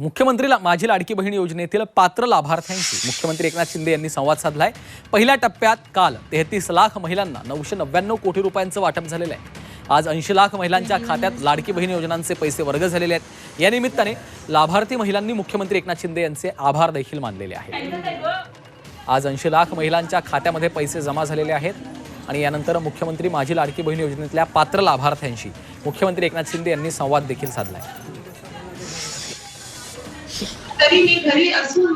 मुख्यमंत्री माझी लाडकी बहीण योजनेतील पात्र लाभार्थ्यांशी मुख्यमंत्री एकनाथ शिंदे यांनी संवाद साधलाय. पहिल्या टप्प्यात काल तेहतीस लाख महिलांना नऊशे नव्याण्णव कोटी रुपयांचं वाटप झालेलं आहे. आज ऐंशी लाख महिलांच्या खात्यात लाडकी बहीण योजनांचे पैसे वर्ग झालेले आहेत. या निमित्ताने लाभार्थी महिलांनी मुख्यमंत्री एकनाथ शिंदे यांचे आभार देखील मानलेले आहेत. आज ऐंशी लाख महिलांच्या खात्यामध्ये पैसे जमा झालेले आहेत आणि यानंतर मुख्यमंत्री माझी लाडकी बहीण योजनेतल्या पात्र लाभार्थ्यांशी मुख्यमंत्री एकनाथ शिंदे यांनी संवाद देखील साधलाय. तरी मी घरी असून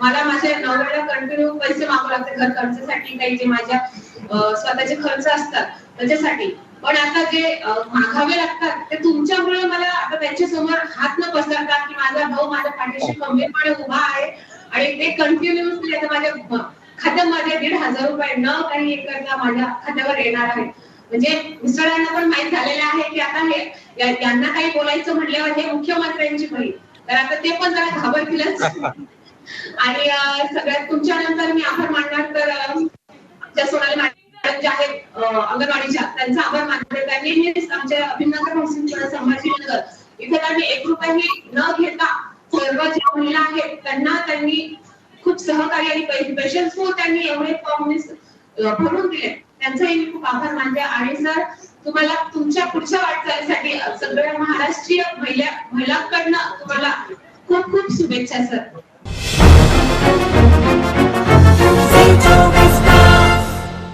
मला माझ्या नवऱ्याला कंटिन्यू पैसे मागावे लागते. घर खर्चासाठी काही जे माझ्या स्वतःचे खर्च असतात त्याच्यासाठी. पण आता जे मागावे लागतात ते तुमच्यामुळे मला आता त्यांच्यासमोर हात न पसरता की माझा भाऊ माझ्या पाठीशी खंबीरपणे उभा आहे आणि ते कंटिन्युअसली आता माझ्या खात्यामध्ये दीड हजार रुपये न काही एक करता माझ्या खात्यावर येणार आहे म्हणजे मिस्टरांना पण माहीत झालेलं आहे की आता हे यांना काही बोलायचं म्हटल्यावर हे मुख्यमंत्र्यांची बहीण. तर आता ते पण जरा घाबरतीलच आणि सगळ्यात तुमच्या नंतर मी आभार मानणार तर अं, सोनाली मॅडम ज्या आहेत अंगणवाडीच्या त्यांचा आभार मानणार त्यांनी नेहमीच आमच्या अभिनगर हाऊसिंग संभाजीनगर इथे त्यांनी एक रुपयाही न घेता सर्व ज्या महिला आहेत त्यांना त्यांनी खूप सहकार्य आणि पेशन्स त्यांनी एवढे फॉर्म भरून दिले. त्यांचाही मी खूप आभार मानले आणि सर तुम्हाला तुमच्या पुढच्या वाटचालीसाठी सगळ्या महाराष्ट्रीय महिला महिलांकडनं तुम्हाला खूप खूप शुभेच्छा सर.